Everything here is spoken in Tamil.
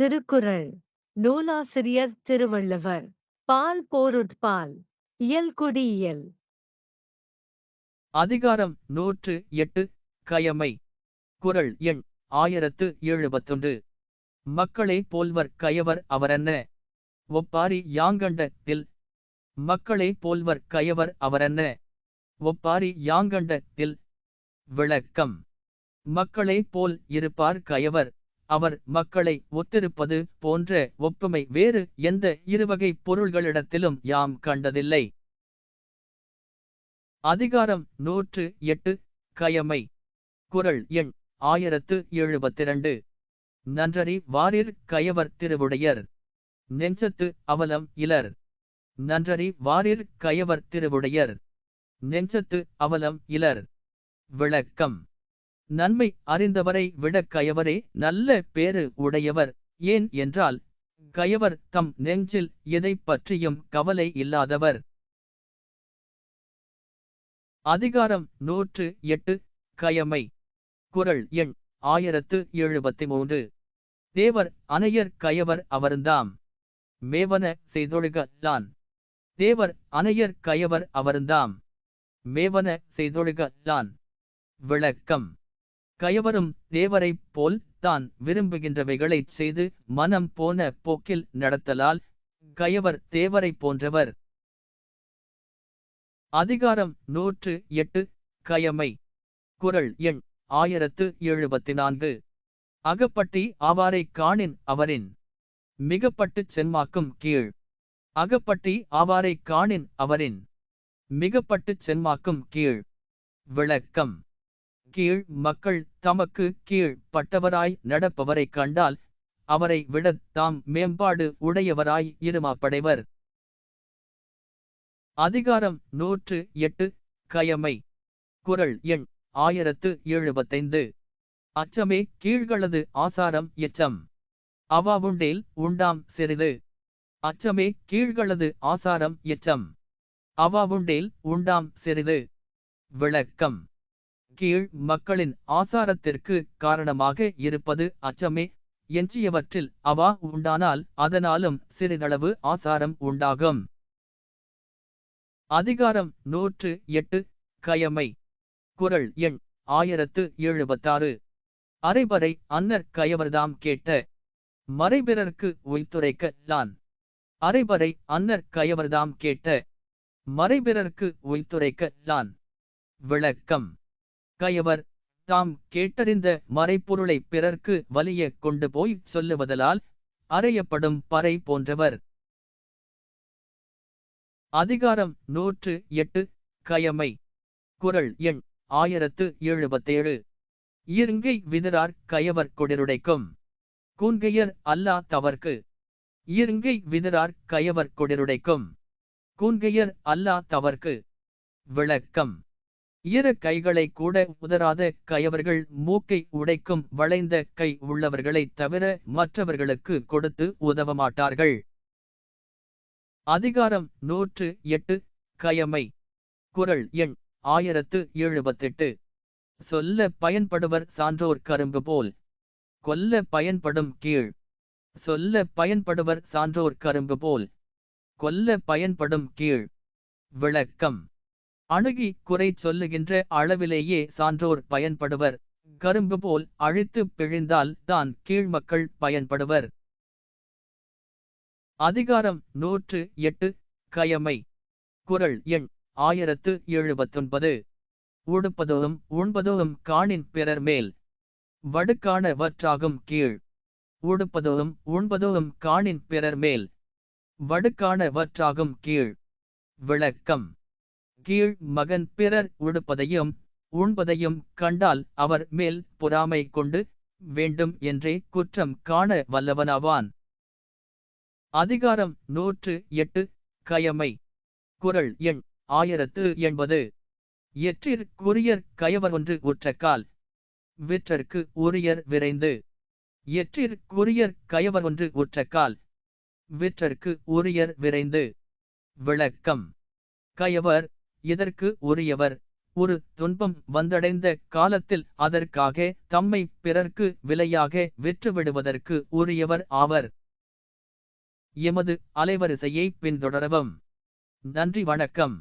திருக்குறள். நூலாசிரியர் திருவள்ளுவர். பால் போருட்பால். இயல்குடியியல் அதிகாரம் நூற்று எட்டு. கயமை. குறள் எண் ஆயிரத்து எழுபத்தொன்று. மக்களை போல்வர் கயவர் அவரன்ன. ஒப்பாரி யாங்கண்ட தில் மக்களை போல்வர் கயவர் அவரன்ன. ஒப்பாரி யாங்கண்ட தில் விளக்கம். மக்களே போல் இருப்பார் கயவர். அவர் மக்களை ஒத்திருப்பது போன்ற ஒப்புமை வேறு எந்த இருவகை பொருள்களிடத்திலும் யாம் கண்டதில்லை. அதிகாரம் நூற்று எட்டு கயமை குறள் எண் ஆயிரத்து எழுபத்திரண்டு. நன்றறி வாரிர் கயவர் திருவுடையர் நெஞ்சத்து அவலம் இலர். நன்றறி வாரிர் கயவர் திருவுடையர் நெஞ்சத்து அவலம் இலர். விளக்கம். நன்மை அறிந்தவரை விட கயவரே நல்ல பேறு உடையவர். ஏன் என்றால் கயவர் தம் நெஞ்சில் எதை பற்றியும் கவலை இல்லாதவர். அதிகாரம் நூற்று எட்டு கயமை. குறள் எண் ஆயிரத்து எழுபத்தி மூன்று தேவர் அணையர் கயவர் அவர்ந்தாம். மேவன செய்தொழுக தேவர் அணையர் கயவர் அவர்ந்தாம். மேவன செய்தொழுக விளக்கம். கயவரும் தேவரைப் போல் தான் விரும்புகின்றவைகளைச் செய்து மனம் போன போக்கில் நடத்தலால் கயவர் தேவரை போன்றவர். அதிகாரம் நூற்று எட்டு கயமை. குரல் எண் ஆயிரத்து எழுபத்தி நான்கு அகப்பட்டி ஆவாரை காணின் அவரின். மிகப்பட்டுச் சென்மாக்கும் கீழ். அகப்பட்டி ஆவாரை காணின் அவரின். மிகப்பட்டுச் சென்மாக்கும் கீழ். விளக்கம். கீழ் மக்கள் தமக்கு கீழ் பட்டவராய் நடப்பவரைக் கண்டால் அவரை விடத் தாம் மேம்பாடு உடையவராய் இருமாப்படைவர். அதிகாரம் நூற்று எட்டு கயமை. குரல் எண் ஆயிரத்து எழுபத்தைந்து. அச்சமே கீழ்களது ஆசாரம் எச்சம். அவாவுண்டேல் உண்டாம் சிறிது. அச்சமே கீழ்களது ஆசாரம் எச்சம். அவாவுண்டேல் உண்டாம் சிறிது. விளக்கம். கீழ் மக்களின் ஆசாரத்திற்கு காரணமாக இருப்பது அச்சமே. எஞ்சியவற்றில் அவா உண்டானால் அதனாலும் சிறிதளவு ஆசாரம் உண்டாகும். அதிகாரம் நூற்று எட்டு. கயமை. குரல் எண் ஆயிரத்து எழுபத்தாறு. அரைபறை அன்னர் கயவர்தாம் கேட்ட மறைபிறர்க்கு உய்த்துரைக்க லான் அரைபறை அன்னர் கயவர்தாம் கேட்ட மறைபிறர்க்கு உய்த்துரைக்க லான் விளக்கம். கயவர். தாம் கேட்டறிந்த மறைப்பொருளை பிறர்க்கு வலிய கொண்டு போய் சொல்லுவதலால் அறையப்படும் பறை போன்றவர். அதிகாரம் நூற்று எட்டு. கயமை. குரல் எண் ஆயிரத்து எழுபத்தேழு. இருங்கை விதிரார் கயவர் கொடிருடைக்கும். கூன்கையர் அல்லா தவர்க்கு. இருங்கை விதிரார் கயவர் கொடிருடைக்கும். கூன்கையர் அல்லா தவர்க்கு. விளக்கம். இரு கைகளை கூட உதராத கயவர்கள் மூக்கை உடைக்கும் வளைந்த கை உள்ளவர்களைத் தவிர மற்றவர்களுக்கு கொடுத்து உதவமாட்டார்கள். அதிகாரம் நூற்று எட்டு. கயமை. குரல் எண் ஆயிரத்து எழுபத்தெட்டு. சொல்ல பயன்படுவர் சான்றோர் கரும்பு போல். கொல்ல பயன்படும் கீழ். சொல்ல பயன்படுவர் சான்றோர் கரும்பு போல். கொல்ல பயன்படும் கீழ். விளக்கம். அணுகி குறை சொல்லுகின்ற அளவிலேயே சான்றோர் பயன்படுவர். கரும்பு போல் அழித்து பிழிந்தால் தான் கீழ்மக்கள் பயன்படுவர். அதிகாரம் நூற்று எட்டு கயமை. குரல் எண் ஆயிரத்து எழுபத்தொன்பது. உடுப்பதோதும் உண்பதோதும் காணின் பிறர் மேல். வடுக்கானவற்றாகும் கீழ். உடுப்பதோதும் உண்பதோதும் காணின் பிறர் மேல். வடுக்கானவற்றாகும் கீழ். விளக்கம். கீழ் மகன் பிறர் உடுப்பதையும் உண்பதையும் கண்டால் அவர் மேல் பொறாமை கொண்டு வேண்டும் என்றே குற்றம் காண வல்லவனாவான். அதிகாரம் நூற்று எட்டு கயமை. குரல் எண் ஆயிரத்து எண்பது. எற்றிற் குறியர் கயவர் ஒன்று உற்றக்கால் விற்றற்கு உரியர் விரைந்து. எற்றிற் குறியர் கயவர் ஒன்று உற்றக்கால் விற்றற்கு உரியர் விரைந்து. விளக்கம். கயவர் இதற்கு உரியவர்? ஒரு துன்பம் வந்தடைந்த காலத்தில் அதற்காக தம்மை பிறர்க்கு விலையாக விற்றுவிடுவதற்கு உரியவர் ஆவர். எமது அலைவரிசையை பின்தொடரவும். நன்றி வணக்கம்.